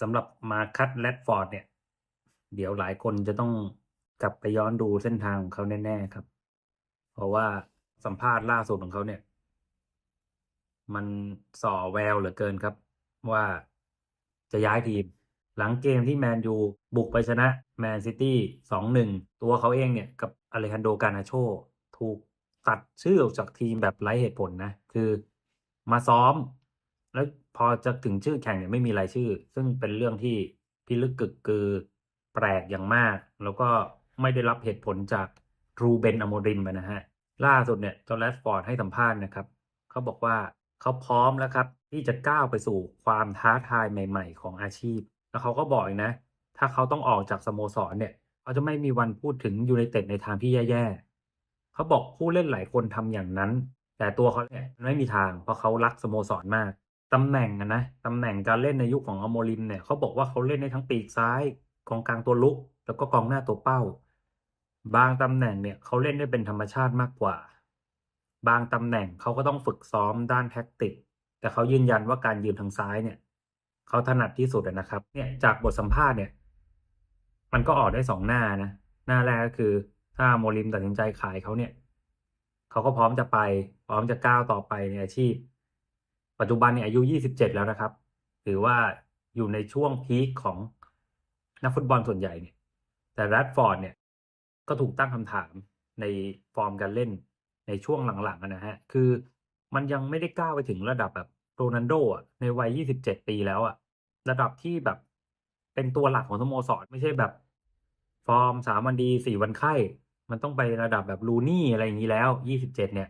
สำหรับมาคัตแรดฟอร์ดเนี่ย เดี๋ยวหลายคนจะต้องกลับไปย้อนดูเส้นทางของเขาแน่ ๆครับ เพราะว่าสัมภาษณ์ล่าสุดของเขาเนี่ย มันส่อแววเหลือเกินครับ ว่าจะย้ายทีม หลังเกมที่แมนยูบุกไปชนะแมนซิตี้สองหนึ่งตัวเขาเองเนี่ย กับอเลฮันโดกานาโช ถูกตัดชื่อออกจากทีมแบบไร้เหตุผลนะ คือมาซ้อม แล้วพอจะถึงชื่อแข่งเนี่ยไม่มีรายชื่อ ซึ่งเป็นเรื่องที่พิลึกกึกกือแปลกอย่างมาก แล้วก็ไม่ได้รับเหตุผลจากรูเบนอโมริมนะฮะ ล่าสุดเนี่ยจอร์แรดฟอร์ดให้สัมภาษณ์นะครับ เขาบอกว่าเขาพร้อมแล้วครับ ที่จะก้าวไปสู่ความท้าทายใหม่ ๆ ของอาชีพ แล้วเขาก็บอกอีกนะ ถ้าเขาต้องออกจากสโมสรเนี่ยเขาจะไม่มีวันพูดถึงยูไนเต็ดในทางที่แย่ๆเขาบอกผู้เล่นหลายคนทำอย่างนั้น แต่ตัวเขาเนี่ยไม่มีทางเพราะเขารักสโมสรมาก ตำแหน่งอะนะตำแหน่งการเล่นในยุคของอโมริมเนี่ยเขาบอกว่าเขาเล่นได้ทั้งปีกซ้ายกองกลางตัวลุก แล้วก็กองหน้าตัวเป้า บางตำแหน่งเนี่ยเขาเล่นได้เป็นธรรมชาติมากกว่า บางตำแหน่งเขาก็ต้องฝึกซ้อมด้านแท็กติก แต่เขายืนยันว่าการยืนทางซ้ายเนี่ยเขาถนัดที่สุดนะครับเนี่ยจากบทสัมภาษณ์เนี่ย มันก็ออกได้สองหน้านะหน้าแรกก็คือ ถ้าโมริมตัดสินใจขายเขาเนี่ยเขาก็พร้อมจะไป พร้อมจะก้าวต่อไปในอาชีพ ปัจจุบันเนี่ยอายุ 27 แล้วนะครับ ถือว่าอยู่ในช่วงพีคของนักฟุตบอลส่วนใหญ่เนี่ย แต่แรดฟอร์ดเนี่ย ก็ถูกตั้งคำถามในฟอร์มการเล่นในช่วงหลังๆนะฮะ คือมันยังไม่ได้ก้าวไปถึงระดับแบบโรนัลโดอะในวัย 27 ปีแล้วอะ ระดับที่แบบเป็นตัวหลักของสโมสรไม่ใช่แบบ ฟอร์มสามวันดีสี่วันไข้ มันต้องไประดับแบบลูนี่อะไรอย่างนี้แล้ว 27 เนี่ย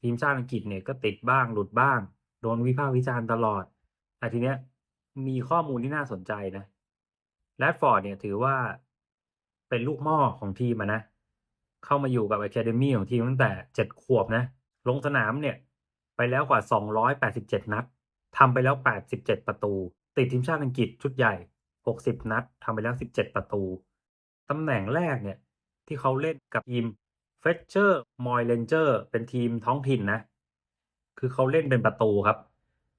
ทีมชาติอังกฤษเนี่ยก็ติดบ้างหลุดบ้าง โดนวิพากษ์วิจารณ์ตลอดแต่ทีเนี้ยมีข้อมูลที่น่าสนใจนะแรดฟอร์ดเนี่ยถือว่าเป็นลูกหม้อของทีมนะ เข้ามาอยู่กับ Academy ของทีมตั้งแต่เจ็ดขวบนะ ลงสนามเนี่ย ไปแล้วกว่า287นัดทำไปแล้ว87ประตู ติดทีมชาติอังกฤษชุดใหญ่60นัดทำไปแล้ว17ประตูตำแหน่งแรกเนี่ย ที่เขาเล่นกับทีมเฟเชอร์มอยเลนเจอร์เป็นทีมท้องถิ่นนะ คือเขาเล่นเป็นประตูครับ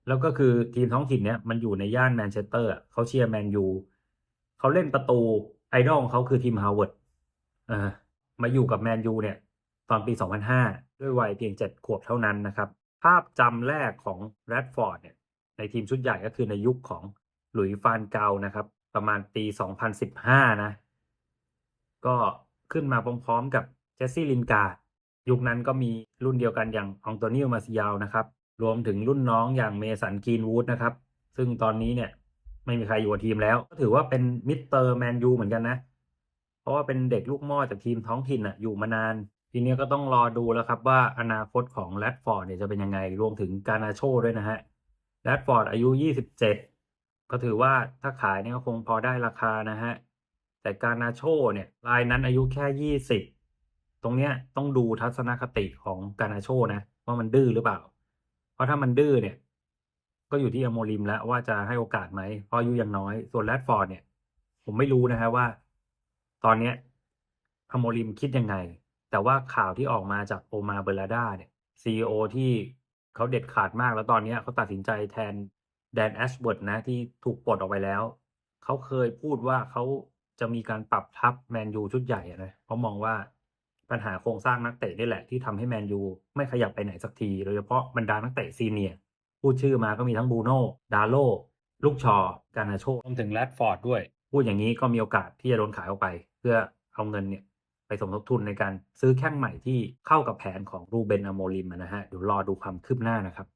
แล้วก็คือทีมท้องถิ่นเนี่ยมันอยู่ในย่านแมนเชสเตอร์เขาเชียร์แมนยูเขาเล่นประตูไอดอลของเขาคือทีมฮาวเวิร์ดอ่ามาอยู่กับแมนยูเนี่ย ตอนปี 2005 ด้วยวัยเพียง 7 ขวบเท่านั้นนะครับ ภาพจำแรกของแรดฟอร์ดเนี่ยในทีมชุดใหญ่ก็คือในยุคของหลุยส์ฟานเกานะครับ ประมาณปี 2015 นะ ก็ขึ้นมาพร้อมๆกับเจสซี่ลินการ์ด ยุคนั้นก็มีรุ่นเดียวกันอย่างอองโตนิโอมาซิยาวนะครับ รวมถึงรุ่นน้องอย่างเมสันกีนวูดนะครับ ซึ่งตอนนี้เนี่ยไม่มีใครอยู่กับทีมแล้ว ก็ถือว่าเป็นมิสเตอร์แมนยูเหมือนกันนะ เพราะว่าเป็นเด็กลูกม่อจากทีมท้องถิ่นอะอยู่มานาน ทีนี้ก็ต้องรอดูแล้วครับว่าอนาคตของแรดฟอร์ดเนี่ยจะเป็นยังไง รวมถึงการนาโชด้วยนะฮะแรดฟอร์ดอายุ 27 ก็ถือว่าถ้าขายเนี่ยก็คงพอได้ราคานะฮะ แต่การนาโชเนี่ยรายนั้นอายุแค่ 20 ตรงเนี้ยต้องดูทัศนคติของกานาโชนะ ว่ามันดื้อหรือเปล่า เพราะถ้ามันดื้อเนี่ย ก็อยู่ที่อโมริมแล้วว่าจะให้โอกาสไหมเพราะอายุยังน้อยส่วนแรดฟอร์ดเนี่ย ผมไม่รู้นะฮะว่า ตอนเนี้ยอโมริมคิดยังไง แต่ว่าข่าวที่ออกมาจากโอมาเบอร์ลาดาเนี่ยซีอที่เขาเด็ดขาดมากแล้วตอนเนี้ยเขาตัดสินใจแทนแดนแอชเวิร์ดนะที่ถูกปลดออกไปแล้ว เขาเคยพูดว่าเขาจะมีการปรับทัพแมนยูชุดใหญ่นะเพราะมองว่า ปัญหาโครงสร้างนักเตะนี่แหละที่ทำให้แมนยูไม่ขยับไปไหนสักที โดยเฉพาะบรรดานักเตะซีเนียร์พูดชื่อมาก็มีทั้งบรูโน่ดาโลลูกชอ การนาโชรวมถึงแรดฟอร์ดด้วย พูดอย่างนี้ก็มีโอกาสที่จะโดนขายออกไป เพื่อเอาเงินเนี่ยไปสมทบทุนในการซื้อแข้งใหม่ที่เข้ากับแผนของรูเบนอโมริมอะนะฮะเดี๋ยวรอดูความคืบหน้านะครับ